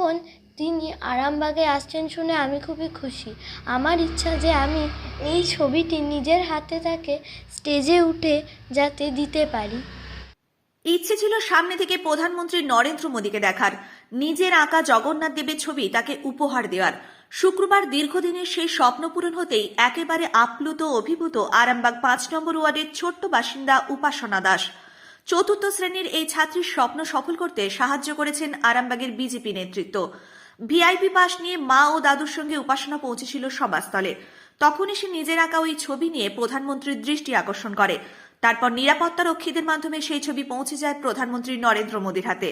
এখন তিনি আরামবাগে আসছেন শুনে আমি খুবই খুশি। আমার ইচ্ছা যে আমি এই ছবিটি নিজের হাতে তাকে স্টেজে উঠে যাতে দিতে পারি। ইচ্ছে ছিল সামনে থেকে প্রধানমন্ত্রী নরেন্দ্র মোদীকে দেখার। নিজের আঁকা জগন্নাথ দেবের ছবি তাকে উপহার দেওয়ার। শুক্রবার দীর্ঘদিনের সেই স্বপ্ন পূরণ হতেই একেবারে আপ্লুত অভিভূত আরামবাগ পাঁচ নম্বর ওয়ার্ডের ছোট্ট বাসিন্দা উপাসনা দাস। চতুর্থ শ্রেণির এই ছাত্রীর স্বপ্ন সফল করতে সাহায্য করেছেন আরামবাগের বিজেপি নেতৃত্ব। ভিআইপি পাস নিয়ে মা ও দাদুর সঙ্গে উপাসনা পৌঁছেছিল সভাস্থলে তখনই সে নিজের আঁকা ওই ছবি নিয়ে প্রধানমন্ত্রীর দৃষ্টি আকর্ষণ করে। তারপর নিরাপত্তা রক্ষীদের মাধ্যমে সেই ছবি পৌঁছে যায় প্রধানমন্ত্রী নরেন্দ্র মোদীর হাতে।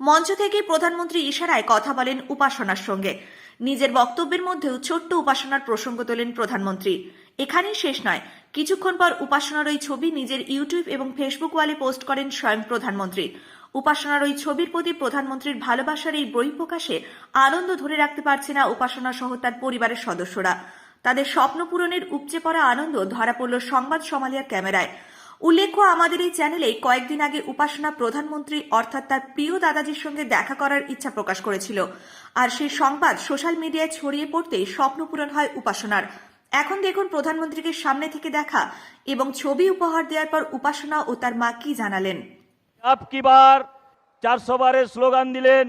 মঞ্চ থেকে প্রধানমন্ত্রী ইশারায় কথা বলেন উপাসনার সঙ্গে। নিজের বক্তব্যের মধ্যেও ছোট্ট উপাসনার প্রসঙ্গ তোলেন প্রধানমন্ত্রী। এখানেই শেষ নয়, কিছুক্ষণ পর উপাসনার ওই ছবি নিজের ইউটিউব এবং ফেসবুক ওয়ালে পোস্ট করেন স্বয়ং প্রধানমন্ত্রী। উপাসনার ওই ছবির প্রতি প্রধানমন্ত্রীর ভালোবাসার এই বহিঃপ্রকাশে আনন্দ ধরে রাখতে পারছে না উপাসনা সহ তার পরিবারের সদস্যরা। তাদের স্বপ্ন পূরণের উপচে পড়া আনন্দ ধরা পড়ল সংবাদ সমালিয়ার ক্যামেরায়। উল্লেখ্য, আমাদের এই চ্যানেলে কয়েকদিন আগে উপাসনা প্রধানমন্ত্রী, অর্থাৎ তার প্রিয় দাদাজির সঙ্গে দেখা করার ইচ্ছা প্রকাশ করেছিল। আর সেই সংবাদ সোশ্যাল মিডিয়ায় ছড়িয়ে পড়তেই স্বপ্ন পূরণ হয় উপাসনার। এখন দেখুন প্রধানমন্ত্রীকে সামনে থেকে দেখা এবং ছবি উপহার দেওয়ার পর উপাসনা ও তার মা কি জানালেন। চারশো বারের স্লোগান দিলেন,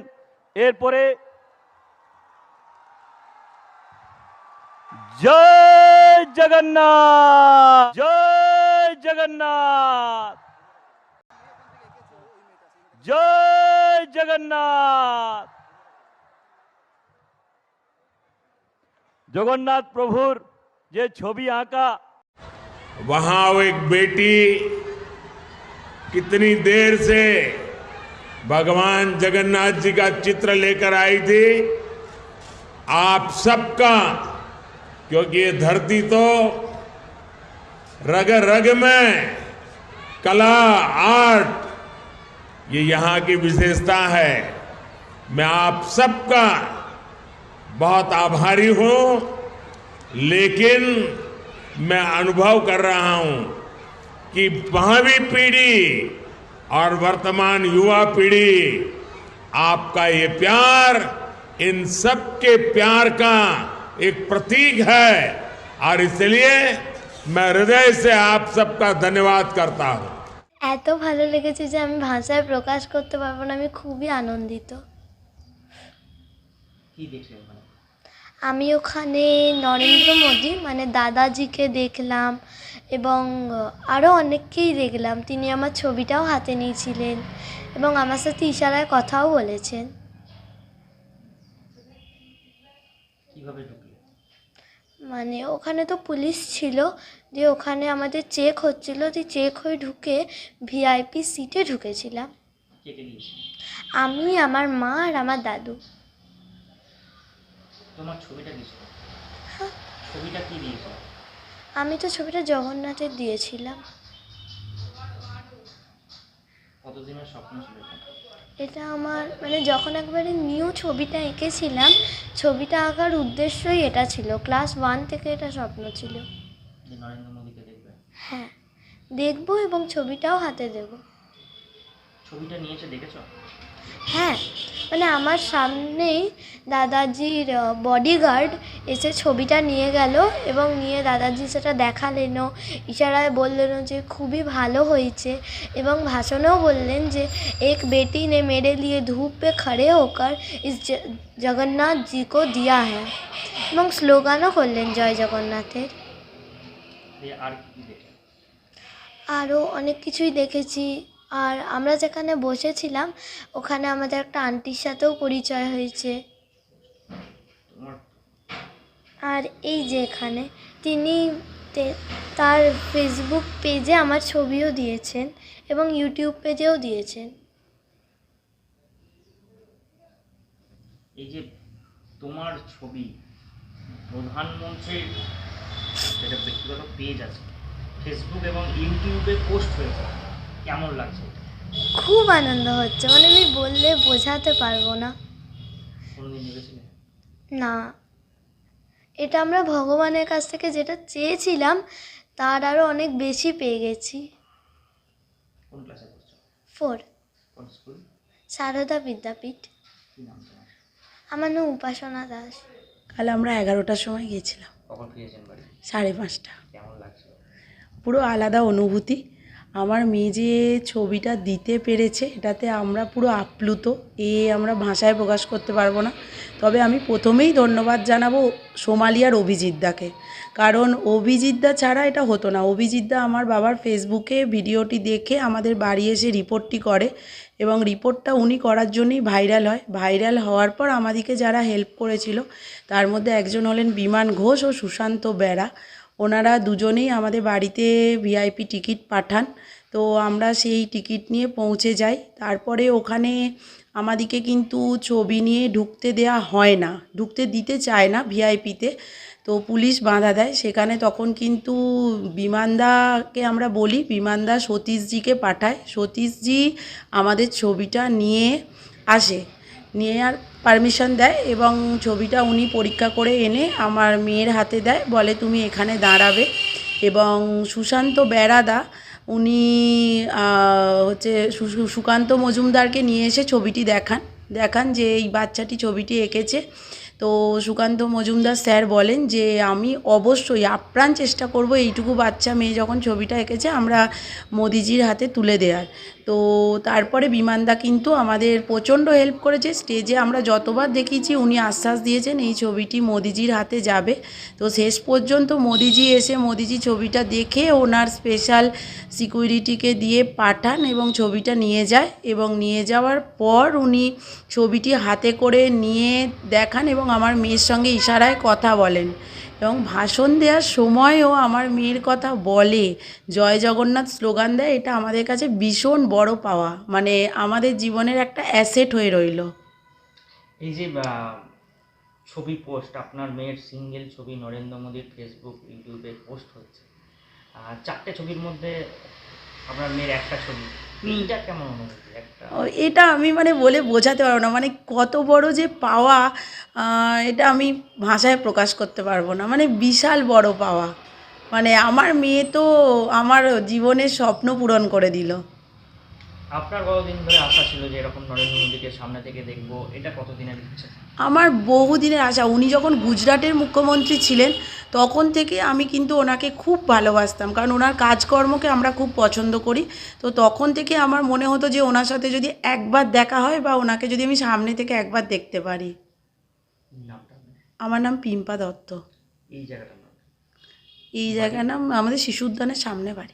এরপরে জয় জগন্নাথ, জয় जगन्नाथ। जय जगन्नाथ। जगन्नाथ प्रभुर ये छवि आका। वहाँ एक बेटी, कितनी देर से भगवान जगन्नाथ जी का चित्र लेकर आई थी। आप सबका, क्योंकि ये धरती तो रग रग में, कला, आर्ट, ये यहाँ की विशेषता है। मैं आप सबका बहुत आभारी हूँ, लेकिन मैं अनुभव कर रहा हूँ कि भावी पीढ़ी और वर्तमान युवा पीढ़ी, आपका ये प्यार, इन सबके प्यार का एक प्रतीक है। और इसलिए मैं हृदय से आप सबका धन्यवाद करता हूं এত ভালো লেগেছে যে আমি ভাষায় প্রকাশ করতে পারবো না আমি খুবই আনন্দিত কি দেখলেন ওখানে আমি ওখানে নরেন্দ্র মোদী মানে দাদাজিকে দেখলাম এবং আরও অনেককেই দেখলাম তিনি আমার ছবিটাও হাতে নিয়েছিলেন এবং আমার সাথে ইশারায় কথাও বলেছেন কিভাবে ঢুকলেন মানে ওখানে তো পুলিশ ছিল দিয়ে ওখানে আমাদের চেক হচ্ছিল দিয়ে চেক হয়ে ঢুকে ভিআইপি সিটে ঢুকেছিলাম। আমি আমার মা আর আমার দাদু। তোমার ছবিটা ছবিটা কি আমি তো ছবিটা জগন্নাথের দিয়েছিলাম। কতদিনের স্বপ্ন ছিল এটা আমার মানে যখন একবারে নিউ ছবিটা এঁকেছিলাম ছবিটা আঁকার উদ্দেশ্যই এটা ছিল। ক্লাস ওয়ান থেকে এটা স্বপ্ন ছিল। হ্যাঁ। দেখব এবং ছবিটাও হাতে দেব। ছবিটা নিয়েছে দেখেছ? হ্যাঁ মানে আমার সামনেই দাদাজির বডিগার্ড এসে ছবিটা নিয়ে গেল এবং নিয়ে দাদাজি সেটা দেখালেন ইশারায় বললেন যে খুবই ভালো হয়েছে। এবং ভাষণেও বললেন যে এক বেটি নে মেরে দিয়ে ধূপে খড়ে হোকার ইস জগন্নাথ জি কো দিয়া হ্যাঁ এবং স্লোগানও করলেন জয় জগন্নাথের। আরও অনেক কিছুই দেখেছি। আর আমরা যেখানে বসেছিলাম, ওখানে আমাদের একটা আন্টির সাথেও পরিচয় হয়েছে। আর এই যে এখানে, তিনি তার ফেসবুক পেজে আমার ছবিও দিয়েছেন এবং ইউটিউব পেজেও দিয়েছেন। এই যে তোমার ছবি, প্রধানমন্ত্রীর ব্যক্তিগত পেজ আছে ফেসবুক এবং ইউটিউবে পোস্ট হয়েছে। কেমন লাগছে? খুব আনন্দ হচ্ছে। মানে আমি বললে বোঝাতে পারব না। কোনোদিন ভেবেছিলে না। এটা আমরা ভগবানের কাছ থেকে যেটা চেয়েছিলাম তার আরও অনেক বেশি পেয়ে গেছি। কোন ক্লাসে পড়ছো? ফোর। কোন স্কুল? সারদা বিদ্যাপীঠ। কি নাম তোমার? আমার নাম উপাসনা দাস। কাল আমরা এগারোটার সময় গিয়েছিলাম। কখন ফিরেছেন বাড়ি? সাড়ে পাঁচটা। কেমন লাগছে? পুরো আলাদা অনুভূতি। আমার মেয়ে যে ছবিটা দিতে পেরেছে, এটাতে আমরা পুরো আপ্লুত। এ আমরা ভাষায় প্রকাশ করতে পারব না। তবে আমি প্রথমেই ধন্যবাদ জানাব সোমালি আর অভিজিৎদাকে। কারণ অভিজিৎদা ছাড়া এটা হতো না। অভিজিৎদা আমার বাবার ফেসবুকে ভিডিওটি দেখে আমাদের বাড়ি এসে রিপোর্টটি করে এবং রিপোর্টটা উনি করার জন্যই ভাইরাল হয়। ভাইরাল হওয়ার পর আমাদেরকে যারা হেল্প করেছিল, তার মধ্যে একজন হলেন বিমান ঘোষ ও সুশান্ত বেরা ওনারা দুজনেই আমাদের বাড়িতে ভিআইপি টিকিট পাঠান। তো আমরা সেই টিকিট নিয়ে পৌঁছে যাই। তারপরে ওখানে আমাদিকে কিন্তু ছবি নিয়ে ঢুকতে দেয়া হয় না। ঢুকতে দিতে চায় না ভিআইপিতে। তো পুলিশ বাধা দেয়। সেখানে তখন কিন্তু বিমানদাকে আমরা বলি, বিমানদা সতীশজিকে পাঠায়। সতীশজি আমাদের ছবিটা নিয়ে আসে। নিয়ে আর পারমিশন দেয় এবং ছবিটা উনি পরীক্ষা করে এনে আমার মেয়ের হাতে দেয়, বলে তুমি এখানে দাঁড়াবে। এবং সুশান্ত বেড়াদা, উনি হচ্ছে সুকান্ত মজুমদারকে নিয়ে এসে ছবিটি দেখান। দেখান যে এই বাচ্চাটি ছবিটি এঁকেছে। তো সুকান্ত মজুমদার স্যার বলেন যে, আমি অবশ্যই আপ্রাণ চেষ্টা করব এইটুকু বাচ্চা মেয়ে যখন ছবিটা এঁকেছে আমরা মোদিজির হাতে তুলে দেওয়ার তো তারপরে বিমানদা কিন্তু আমাদের প্রচণ্ড হেল্প করেছে। স্টেজে আমরা যতবার দেখিয়েছি উনি আশ্বাস দিয়েছেন এই ছবিটি মোদিজির হাতে যাবে। তো শেষ পর্যন্ত মোদিজি এসে মোদিজি ছবিটা দেখে ওনার স্পেশাল সিকিউরিটিকে দিয়ে পাঠান এবং ছবিটা নিয়ে যায় এবং নিয়ে যাওয়ার পর উনি ছবিটি হাতে করে নিয়ে দেখান এবং আমার মেয়ের সঙ্গে ইশারায় কথা বলেন এবং ভাষণ দেওয়ার সময়ও আমার মেয়ের কথা বলে। জয় জগন্নাথ স্লোগান দেয়, এটা আমাদের কাছে ভীষণ বড় পাওয়া। মানে আমাদের জীবনের একটা অ্যাসেট হয়ে রইল। এই যে ছবি পোস্ট, আপনার মেয়ের সিঙ্গেল ছবি নরেন্দ্র মোদীর ফেসবুক, ইউটিউবে পোস্ট হচ্ছে। চারটে ছবির মধ্যে আপনার মেয়ের একটা ছবি। এটা আমি মানে বলে বোঝাতে পারব না। মানে কত বড় যে পাওয়া এটা আমি ভাষায় প্রকাশ করতে পারব না। মানে বিশাল বড় পাওয়া। মানে আমার মেয়ে তো আমার জীবনের স্বপ্ন পূরণ করে দিল। আপনার কতদিন ধরে আশা ছিল যে এরকম নরেন্দ্র মোদীকে সামনে থেকে দেখব? এটা কতদিনের ইচ্ছে? আমার বহুদিনের আশা। উনি যখন গুজরাটের মুখ্যমন্ত্রী ছিলেন তখন থেকে আমি কিন্তু ওনাকে খুব ভালোবাসতাম। কারণ ওনার কাজকর্মকে আমরা খুব পছন্দ করি। তো তখন থেকে আমার মনে হতো যে ওনার সাথে যদি একবার দেখা হয় বা ওনাকে যদি আমি সামনে থেকে একবার দেখতে পারি। আমার নাম পিম্পা দত্ত। এই জায়গাটার নাম? এই জায়গার নাম আমাদের শিশু উদ্যানের সামনে বাড়ি।